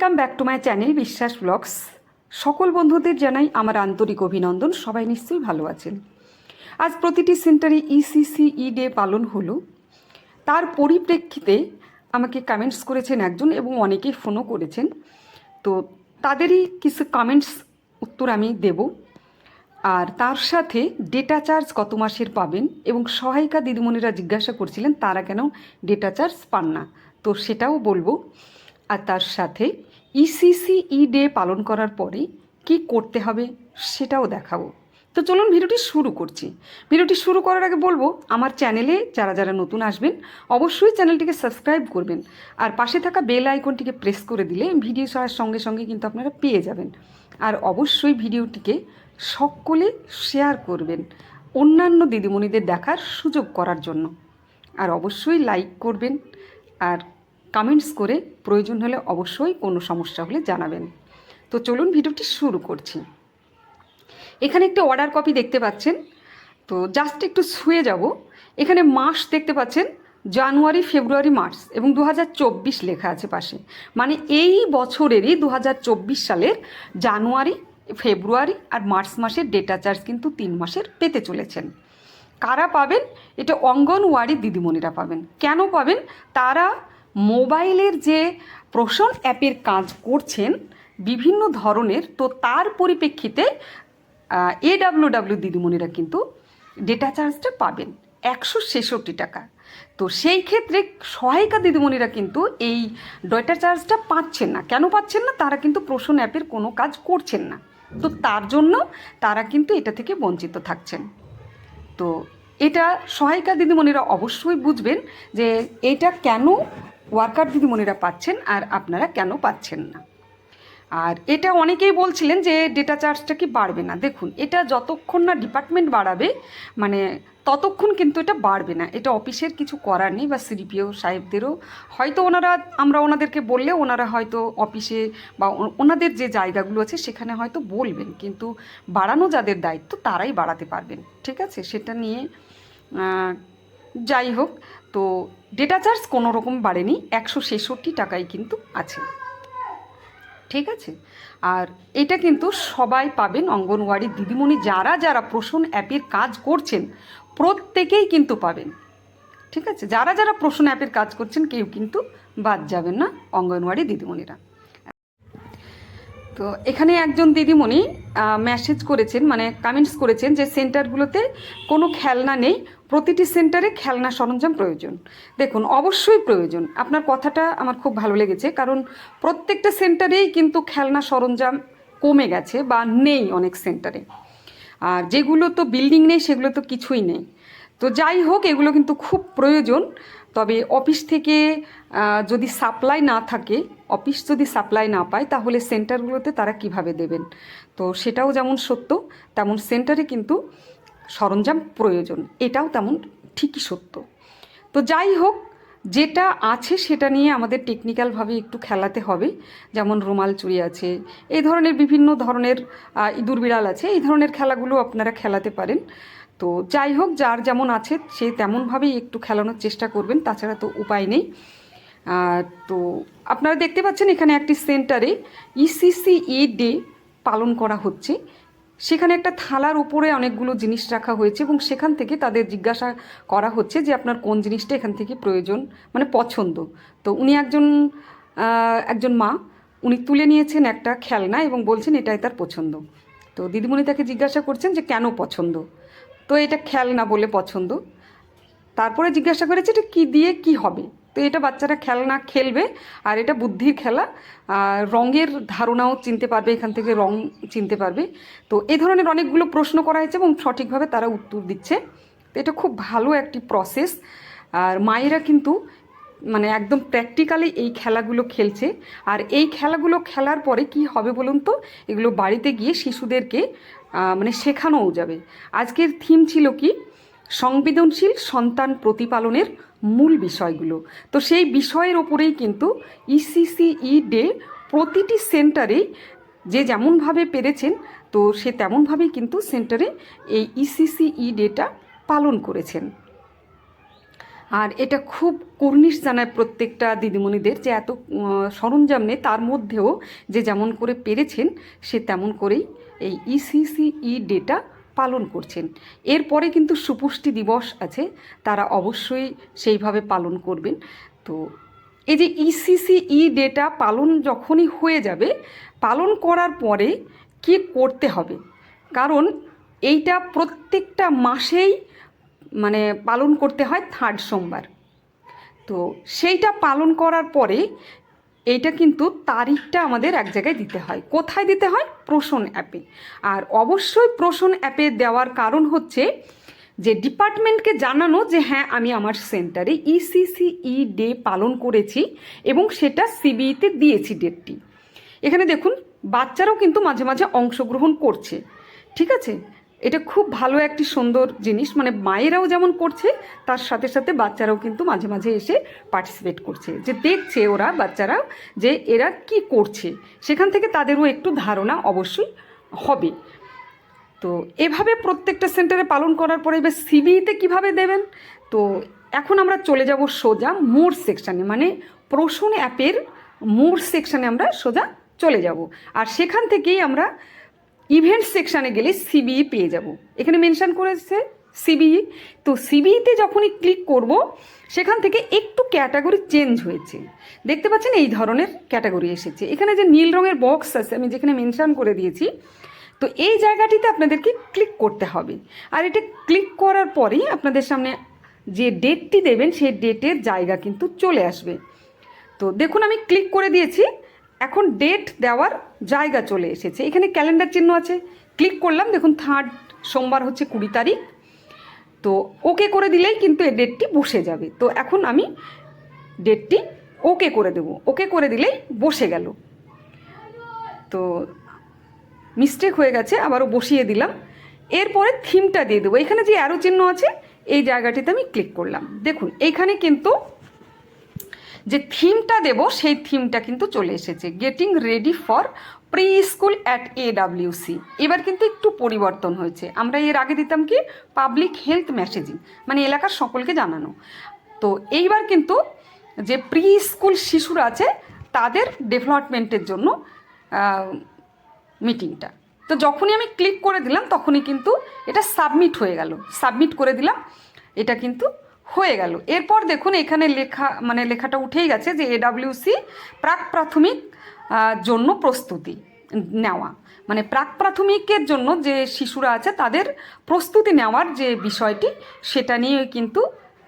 Welcome back to my channel Biswas vlogs সকল বন্ধুদের জানাই আমার আন্তরিক অভিনন্দন, সবাই নিশ্চয়ই ভালো আছেন। আজ প্রতিটি সেন্টারে ইসিসি ই ডে পালন হলো। তার পরিপ্রেক্ষিতে আমাকে কমেন্টস করেছেন একজন এবং অনেকেই ফোনও করেছেন। তো তাদেরই কিছু কমেন্টস উত্তর আমি দেব। আর তার সাথে ডেটা চার্জ কত মাসের পাবেন এবং সহায়িকা দিদিমণিরা জিজ্ঞাসা করছিলেন, তারা কেন ডেটা চার্জ পান না? তো সেটাও বলব। আর তার সাথে ইসিসি ই ডে পালন করার পরে কি করতে হবে সেটাও দেখাবো। তো চলুন ভিডিওটি শুরু করছি। ভিডিওটি শুরু করার আগে বলব, আমার চ্যানেলে যারা যারা নতুন আসবেন, অবশ্যই চ্যানেলটিকে সাবস্ক্রাইব করবেন আর পাশে থাকা বেল আইকনটিকে প্রেস করে দিলে ভিডিও ছাড়ার সঙ্গে সঙ্গে কিন্তু আপনারা পেয়ে যাবেন। আর অবশ্যই ভিডিওটিকে সকলে শেয়ার করবেন অন্যান্য দিদিমণিদের দেখার সুযোগ করার জন্য। আর অবশ্যই লাইক করবেন আর কমেন্টস করে প্রয়োজন হলে অবশ্যই কোনো সমস্যা হলে জানাবেন। তো চলুন ভিডিওটি শুরু করছি। এখানে একটি অর্ডার কপি দেখতে পাচ্ছেন। তো জাস্ট একটু শুয়ে যাব। এখানে মাস দেখতে পাচ্ছেন, জানুয়ারি, ফেব্রুয়ারি, মার্চ এবং দু হাজার চব্বিশ লেখা আছে পাশে। মানে এই বছরেরই দু হাজার চব্বিশ সালের জানুয়ারি, ফেব্রুয়ারি আর মার্চ মাসের ডেটা চার্জ কিন্তু তিন মাসের পেতে চলেছেন। কারা পাবেন? এটা অঙ্গনওয়াড়ি দিদিমণিরা পাবেন। কেন পাবেন? তারা মোবাইলের যে প্রসন অ্যাপের কাজ করছেন বিভিন্ন ধরনের, তো তার পরিপ্রেক্ষিতে এডাব্লিউ ডাব্লিউ দিদিমণিরা কিন্তু ডেটা চার্জটা পাবেন একশো ছেষট্টি টাকা। তো সেই ক্ষেত্রে সহায়িকা দিদিমণিরা কিন্তু এই ডেটা চার্জটা পাচ্ছেন না। কেন পাচ্ছেন না? তারা কিন্তু প্রসন অ্যাপের কোনো কাজ করছেন না। তো তার জন্য তারা কিন্তু এটা থেকে বঞ্চিত থাকছেন। তো এটা সহায়িকা দিদিমণিরা অবশ্যই বুঝবেন যে এটা কেন ওয়ার্কার দিদিমণিরা পাচ্ছেন আর আপনারা কেন পাচ্ছেন না? আর এটা অনেকেই বলছিলেন যে ডেটা চার্জটা কি বাড়বে না। দেখুন, এটা যতক্ষণ না ডিপার্টমেন্ট বাড়াবে মানে ততক্ষণ কিন্তু এটা বাড়বে না। এটা অফিসের কিছু করার নেই বা সিডিপিও সাহেবদেরও। হয়তো ওনারা, আমরা ওনাদেরকে বললে ওনারা হয়তো অফিসে বা ওনাদের যে জায়গাগুলো আছে সেখানে হয়তো বলবেন। কিন্তু বাড়ানো যাদের দায়িত্ব, তারাই বাড়াতে পারবেন। ঠিক আছে? সেটা নিয়ে যাই হোক, তো ডেটা চার্জ কোনো রকম বাড়েনি, একশো ছেষট্টি টাকাই কিন্তু আছে। ঠিক আছে? আর এটা কিন্তু সবাই পাবেন অঙ্গনওয়াড়ি দিদিমণি, যারা যারা প্রসন অ্যাপের কাজ করছেন, প্রত্যেকেই কিন্তু পাবেন। ঠিক আছে? যারা যারা প্রসন অ্যাপের কাজ করছেন, কেউ কিন্তু বাদ যাবেন না অঙ্গনওয়াড়ি দিদিমণিরা। তো এখানে একজন দিদিমণি মেসেজ করেছেন মানে কমেন্টস করেছেন যে সেন্টারগুলোতে কোনো খেলনা নেই প্রতিটি সেন্টারে খেলনা সরঞ্জাম প্রয়োজন। দেখুন, অবশ্যই প্রয়োজন। আপনার কথাটা আমার খুব ভালো লেগেছে, কারণ প্রত্যেকটা সেন্টারেই কিন্তু খেলনা সরঞ্জাম কমে গেছে বা নেই অনেক সেন্টারে। আর যেগুলো তো বিল্ডিং নেই, সেগুলো তো কিছুই নেই। তো যাই হোক, এগুলো কিন্তু খুব প্রয়োজন। তবে অফিস থেকে যদি সাপ্লাই না থাকে, অফিস যদি সাপ্লাই না পায়, তাহলে সেন্টারগুলোতে তারা কীভাবে দেবেন? তো সেটাও যেমন সত্য, তেমন সেন্টারে কিন্তু সরঞ্জাম প্রয়োজন, এটাও তেমন ঠিকই সত্য। তো যাই হোক, যেটা আছে সেটা নিয়ে আমাদের টেকনিক্যালভাবে একটু খেলাতে হবে, যেমন রুমাল চুরি আছে, এই ধরনের বিভিন্ন ধরনের ইঁদুর বিড়াল আছে, এই ধরনের খেলাগুলো আপনারা খেলাতে পারেন। তো যাই হোক, যার যেমন আছে সে তেমনভাবেই একটু খেলানোর চেষ্টা করবেন, তাছাড়া তো উপায় নেই। তো আপনারা দেখতে পাচ্ছেন এখানে একটি সেন্টারে ইসিসি ই ডে পালন করা হচ্ছে। সেখানে একটা থালার উপরে অনেকগুলো জিনিস রাখা হয়েছে এবং সেখান থেকে তাদের জিজ্ঞাসা করা হচ্ছে যে আপনার কোন জিনিসটা এখান থেকে প্রয়োজন মানে পছন্দ। তো উনি একজন একজন মা, উনি তুলে নিয়েছেন একটা খেলনা এবং বলছেন এটাই তার পছন্দ। তো দিদিমণি তাকে জিজ্ঞাসা করছেন যে কেন পছন্দ? তো এটা খেলনা বলে পছন্দ। তারপরে জিজ্ঞাসা করেছে এটা কী দিয়ে কি হবে? তো এটা বাচ্চারা খেলনা খেলবে, আর এটা বুদ্ধির খেলা। রঙের ধারণাও চিনতে পারবে, এখান থেকে রং চিনতে পারবে। তো এই ধরনের অনেকগুলো প্রশ্ন করা হয়েছে এবং সঠিকভাবে তারা উত্তর দিচ্ছে। তো এটা খুব ভালো একটি প্রসেস আর মায়েরা কিন্তু মানে একদম প্র্যাকটিক্যালি এই খেলাগুলো খেলছে। আর এই খেলাগুলো খেলার পরে কি হবে বলুন তো? এগুলো বাড়িতে গিয়ে শিশুদেরকে মানে শেখানোও যাবে। আজকের থিম ছিল কি? সংবেদনশীল সন্তান প্রতিপালনের মূল বিষয়গুলো। তো সেই বিষয়ের ওপরেই কিন্তু ইসিসিই ডে প্রতিটি সেন্টারেই যে যেমনভাবে পেরেছেন, তো সে তেমনভাবেই কিন্তু সেন্টারে এই ইসিসিই ডেটা পালন করেছেন। আর এটা খুব কর্নিশ জানায় প্রত্যেকটা দিদিমণিদের যে এত সরঞ্জাম নেই, তার মধ্যেও যে যেমন করে পেরেছেন, সে তেমন করেই এই E ইসিসিই ডেটা পালন করছেন। এরপরে কিন্তু সুপুষ্টি দিবস আছে, তারা অবশ্যই সেইভাবে পালন করবেন। তো এই যে E ইসিসিই ডেটা পালন যখনই হয়ে যাবে, পালন করার পরে কি করতে হবে? কারণ এইটা প্রত্যেকটা মাসেই মানে পালন করতে হয় থার্ড সোমবার। তো সেইটা পালন করার পরে এইটা কিন্তু তারিখটা আমাদের এক জায়গায় দিতে হয়। কোথায় দিতে হয়? প্রোশন অ্যাপে। আর অবশ্যই প্রোশন অ্যাপে দেওয়ার কারণ হচ্ছে যে ডিপার্টমেন্টকে জানানো যে হ্যাঁ আমি আমার সেন্টারে ইসিসিই ডে পালন করেছি এবং সেটা সিবিইতে দিয়েছি ডেটটি। এখানে দেখুন, বাচ্চারাও কিন্তু মাঝে মাঝে অংশগ্রহণ করছে। ঠিক আছে? এটা খুব ভালো একটি সুন্দর জিনিস। মানে মায়েরাও যেমন করছে, তার সাথে সাথে বাচ্চারাও কিন্তু মাঝে মাঝে এসে পার্টিসিপেট করছে। যে দেখছে ওরা বাচ্চারা যে এরা কি করছে, সেখান থেকে তাদেরও একটু ধারণা অবশ্যই হবে। তো এভাবে প্রত্যেকটা সেন্টারে পালন করার পরে এবার সিবিইতে কীভাবে দেবেন? তো এখন আমরা চলে যাব সোজা মোর সেকশানে মানে প্রসূন অ্যাপের মোর সেকশানে আমরা সোজা চলে যাব। আর সেখান থেকেই আমরা ইভেন্ট সেকশানে গেলে সিবিই পেয়ে যাব। এখানে মেনশন করেছে সিবিই তো সিবিইতে যখনই ক্লিক করব, সেখান থেকে একটু ক্যাটাগরি চেঞ্জ হয়েছে। দেখতে পাচ্ছেন এই ধরনের ক্যাটাগরি এসেছে। এখানে যে নীল রঙের বক্স আছে, আমি যেখানে মেনশন করে দিয়েছি, তো এই জায়গাটিতে আপনাদেরকে ক্লিক করতে হবে। আর এটা ক্লিক করার পরেই আপনাদের সামনে যে ডেটটি দেবেন, সেই ডেটের জায়গা কিন্তু চলে আসবে। তো দেখুন, আমি ক্লিক করে দিয়েছি। এখন ডেট দেওয়ার জায়গা চলে এসেছে। এখানে ক্যালেন্ডার চিহ্ন আছে। ক্লিক করলাম, দেখুন থার্ড সোমবার হচ্ছে কুড়ি তারিখ। তো ওকে করে দিলেই কিন্তু এই ডেটটি বসে যাবে। তো এখন আমি ডেটটি ওকে করে দেবো। ওকে করে দিলেই বসে গেল। তো মিস্টেক হয়ে গেছে, আবারও বসিয়ে দিলাম। এরপরে থিমটা দিয়ে দেবো। এখানে যে অ্যারো চিহ্ন আছে, এই জায়গাটিতে আমি ক্লিক করলাম। দেখুন এইখানে কিন্তু যে থিমটা দেব, সেই থিমটা কিন্তু চলে এসেছে। Getting ready for preschool at A WC এবার কিন্তু একটু পরিবর্তন হয়েছে। আমরা এর আগে দিতাম কি? পাবলিক হেলথ মেসেজিং মানে এলাকার সকলকে জানানো। তো এইবার কিন্তু যে প্রি স্কুল শিশুরা আছে, তাদের ডেভেলপমেন্টের জন্য মিটিংটা তো যখনই আমি ক্লিক করে দিলাম, তখনই কিন্তু এটা সাবমিট হয়ে গেল। সাবমিট করে দিলাম। এটা কিন্তু হয়ে গেল। এরপর দেখুন এখানে লেখা মানে লেখাটা উঠেই গেছে যে এডাব্লিউসি প্রাক প্রাথমিক জন্য প্রস্তুতি নেওয়া। মানে প্রাক প্রাথমিকের জন্য যে শিশুরা আছে তাদের প্রস্তুতি নেওয়ার যে বিষয়টি, সেটা নিয়ে কিন্তু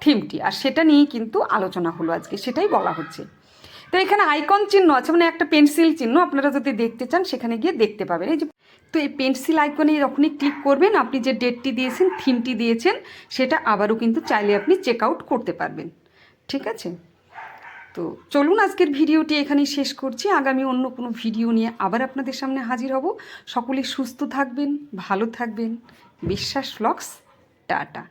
থিমটি, আর সেটা নিয়েই কিন্তু আলোচনা হলো আজকে, সেটাই বলা হচ্ছে। তো এখানে আইকন চিহ্ন আছে মানে একটা পেন্সিল চিহ্ন, আপনারা যদি দেখতে চান সেখানে গিয়ে দেখতে পাবেন। এই যে তো এই পেন্সিল আইকনে যখনই ক্লিক করবেন, আপনি যে ডেটটি দিয়েছেন থিমটি দিয়েছেন, সেটা আবারও কিন্তু চাইলে আপনি চেক আউট করতে পারবেন। ঠিক আছে? তো চলুন আজকের ভিডিওটি এখানেই শেষ করছি। আগামী অন্য কোনো ভিডিও নিয়ে আবার আপনাদের সামনে হাজির হব। সকলে সুস্থ থাকবেন, ভালো থাকবেন। বিশ্বাস ফ্লক্স টাটা।